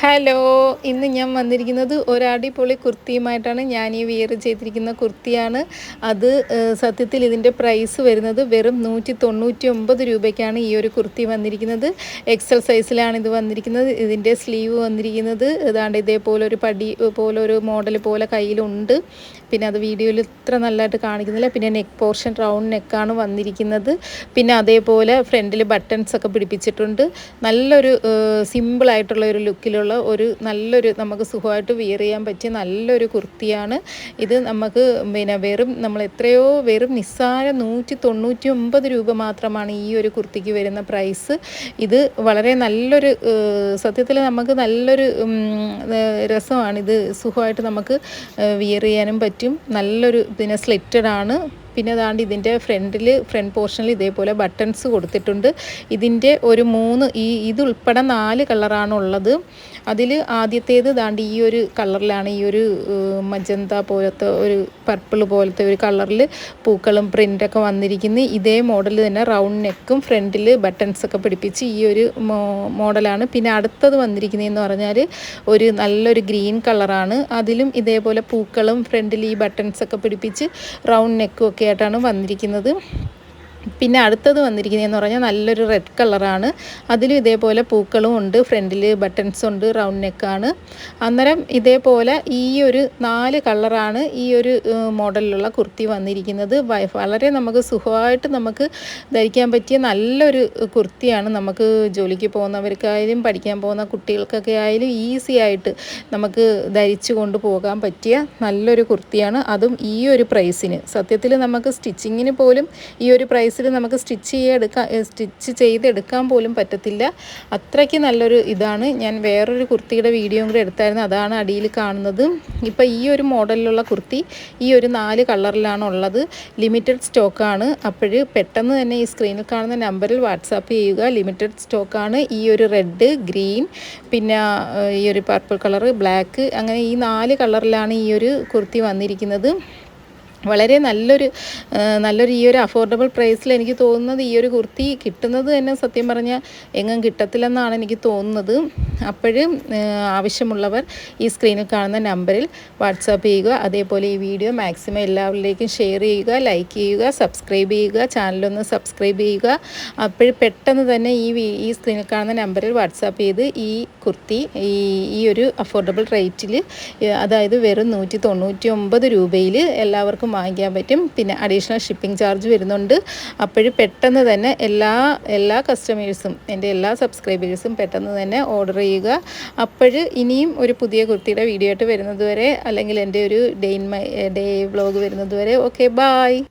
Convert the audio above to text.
Hello ഇന്ന് ഞാൻ വന്നിരിക്കുന്നത് ഒരടിപൊളി കുർത്തിയുമായിട്ടാണ്. ഞാൻ ഈ വിയർ ചെയ്തിരിക്കുന്ന കുർത്തിയാണ്. അത് സത്യത്തിൽ ഇതിന്റെ പ്രൈസ് വരുന്നത് വെറും നൂറ്റി തൊണ്ണൂറ്റി ഒമ്പത് രൂപയ്ക്കാണ് ഈ ഒരു കുർത്തി വന്നിരിക്കുന്നത്. എക്സൽ സൈസിലാണ് ഇത് വന്നിരിക്കുന്നത്. ഇതിന്റെ സ്ലീവ് വന്നിരിക്കുന്നത്. ഏതാണ്ട് ഇതേപോലെ ഒരു പടി പോലെ ഒരു മോഡൽ പോലെ കയ്യിലുണ്ട്. പിന്നെ അത് വീഡിയോയിൽ ഇത്ര നല്ലതായിട്ട് കാണിക്കുന്നില്ല. പിന്നെ നെക്ക് പോർഷൻ റൗണ്ട് നെക്കാണ് വന്നിരിക്കുന്നത്. പിന്നെ അതേപോലെ ഫ്രണ്ടിൽ ബട്ടൺസ് ഒക്കെ പിടിപ്പിച്ചിട്ടുണ്ട്. നല്ലൊരു സിമ്പിളായിട്ടുള്ള ഒരു ലുക്കിലുള്ള ഒരു നല്ലൊരു നമുക്ക് സുഖമായിട്ട് വിയർ ചെയ്യാൻ പറ്റിയ നല്ലൊരു കുർത്തിയാണ്. ഇത് നമുക്ക് പിന്നെ വെറും നമ്മൾ എത്രയോ വെറും നിസ്സാര നൂറ്റി തൊണ്ണൂറ്റി ഒമ്പത് രൂപ മാത്രമാണ് ഈ ഒരു കുർത്തിക്ക് വരുന്ന പ്രൈസ്. ഇത് വളരെ നല്ലൊരു സത്യത്തിൽ നമുക്ക് നല്ലൊരു രസമാണിത് സുഖമായിട്ട് നമുക്ക് വിയർ ചെയ്യാനും പറ്റും. നല്ലൊരു പിന്നെ സ്ലിറ്റഡ് ആണ് പിന്നെ അതാണ്ട് ഇതിന്റെ ഫ്രണ്ടിൽ ഫ്രണ്ട് പോർഷനിൽ ഇതേപോലെ ബട്ടൺസ് കൊടുത്തിട്ടുണ്ട്. ഇതിന്റെ ഒരു മൂന്ന് ഈ ഇതുൾപ്പെടെ നാല് കളറാണ് ഉള്ളത് അതിൽ ആദ്യത്തേത് ദാണ്ട് ഈ ഒരു കളറിലാണ് ഈ ഒരു മജന്ത പോലത്തെ ഒരു പർപ്പിൾ പോലത്തെ ഒരു കളറിൽ പൂക്കളും പ്രിന്റൊക്കെ വന്നിരിക്കുന്നത് ഇതേ മോഡൽ തന്നെ റൗണ്ട് നെക്കും ഫ്രണ്ടിൽ ബട്ടൺസൊക്കെ പിടിപ്പിച്ച് ഈ ഒരു മോഡലാണ്. പിന്നെ അടുത്തത് വന്നിരിക്കുന്നതെന്ന് പറഞ്ഞാൽ ഒരു നല്ലൊരു ഗ്രീൻ കളറാണ്. അതിലും ഇതേപോലെ പൂക്കളും ഫ്രണ്ടിൽ ഈ ബട്ടൺസൊക്കെ പിടിപ്പിച്ച് റൗണ്ട് നെക്കും ഒക്കെ ആയിട്ടാണ് വന്നിരിക്കുന്നത്. പിന്നെ അടുത്തത് വന്നിരിക്കുന്നതെന്ന് പറഞ്ഞാൽ നല്ലൊരു റെഡ് കളറാണ് അതിലും ഇതേപോലെ പൂക്കളും ഉണ്ട്. ഫ്രണ്ടിൽ ബട്ടൺസ് ഉണ്ട്. റൗണ്ട് നെക്കാണ് അന്നേരം ഇതേപോലെ ഈ ഒരു നാല് കളറാണ് ഈ ഒരു മോഡലിലുള്ള കുർത്തി വന്നിരിക്കുന്നത്. വളരെ നമുക്ക് സുഖമായിട്ട് നമുക്ക് ധരിക്കാൻ പറ്റിയ നല്ലൊരു കുർത്തിയാണ് നമുക്ക് ജോലിക്ക് പോകുന്നവർക്കായാലും പഠിക്കാൻ പോകുന്ന കുട്ടികൾക്കൊക്കെ ആയാലും ഈസി ആയിട്ട് നമുക്ക് ധരിച്ചു കൊണ്ട് പോകാൻ പറ്റിയ നല്ലൊരു കുർത്തിയാണ്. അതും ഈ ഒരു പ്രൈസിന് സത്യത്തിൽ നമുക്ക് സ്റ്റിച്ചിങ്ങിന് പോലും ഈ ഒരു പ്രൈസിൽ നമുക്ക് സ്റ്റിച്ച് ചെയ്യെടുക്കാൻ സ്റ്റിച്ച് ചെയ്തെടുക്കാൻ പോലും പറ്റത്തില്ല. അത്രയ്ക്ക് നല്ലൊരു ഇതാണ്. ഞാൻ വേറൊരു കുർത്തിയുടെ വീഡിയോ കൂടെ എടുത്തായിരുന്നു. അതാണ് അടിയിൽ കാണുന്നത്. ഇപ്പോൾ ഈ ഒരു മോഡലിലുള്ള കുർത്തി ഈ ഒരു നാല് കളറിലാണ് ഉള്ളത്. ലിമിറ്റഡ് സ്റ്റോക്കാണ് അപ്പോൾ പെട്ടെന്ന് തന്നെ ഈ സ്ക്രീനിൽ കാണുന്ന നമ്പറിൽ വാട്സാപ്പ് ചെയ്യുക. ലിമിറ്റഡ് സ്റ്റോക്കാണ് ഈ ഒരു റെഡ് ഗ്രീൻ പിന്നെ ഈ ഒരു പർപ്പിൾ കളറ് ബ്ലാക്ക് അങ്ങനെ ഈ നാല് കളറിലാണ് ഈ ഒരു കുർത്തി വന്നിരിക്കുന്നത്. വളരെ നല്ലൊരു നല്ലൊരു ഈ ഒരു അഫോർഡബിൾ പ്രൈസിൽ എനിക്ക് തോന്നുന്നത് ഈ ഒരു കുർത്തി കിട്ടുന്നത് തന്നെ സത്യം പറഞ്ഞാൽ എങ്ങും കിട്ടത്തില്ലെന്നാണ് എനിക്ക് തോന്നുന്നത്. അപ്പോഴും ആവശ്യമുള്ളവർ ഈ സ്ക്രീനിൽ കാണുന്ന നമ്പറിൽ വാട്സാപ്പ് ചെയ്യുക അതേപോലെ ഈ വീഡിയോ മാക്സിമം എല്ലാവരിലേക്കും ഷെയർ ചെയ്യുക ലൈക്ക് ചെയ്യുക സബ്സ്ക്രൈബ് ചെയ്യുക ചാനലൊന്ന് സബ്സ്ക്രൈബ് ചെയ്യുക. അപ്പോൾ പെട്ടെന്ന് തന്നെ ഈ ഈ സ്ക്രീനിൽ കാണുന്ന നമ്പറിൽ വാട്സാപ്പ് ചെയ്ത് ഈ കുർത്തി ഈ ഈ ഒരു അഫോർഡബിൾ റേറ്റിൽ അതായത് വെറും നൂറ്റി തൊണ്ണൂറ്റി ഒമ്പത് രൂപയിൽ എല്ലാവർക്കും വാങ്ങിക്കാൻ പറ്റും. പിന്നെ അഡീഷണൽ ഷിപ്പിംഗ് ചാർജ് വരുന്നുണ്ട്. അപ്പോഴും പെട്ടെന്ന് തന്നെ എല്ലാ എല്ലാ കസ്റ്റമേഴ്സും എന്റെ എല്ലാ സബ്സ്ക്രൈബേഴ്സും പെട്ടെന്ന് തന്നെ ഓർഡർ ചെയ്യുക. അപ്പോൾ ഇനിയും ഒരു പുതിയ കുർത്തിയുടെ വീഡിയോ ആയിട്ട് വരുന്നതുവരെ അല്ലെങ്കിൽ എന്റെ ഒരു day in my day vlog വരുന്നതുവരെ ഓക്കെ ബായ്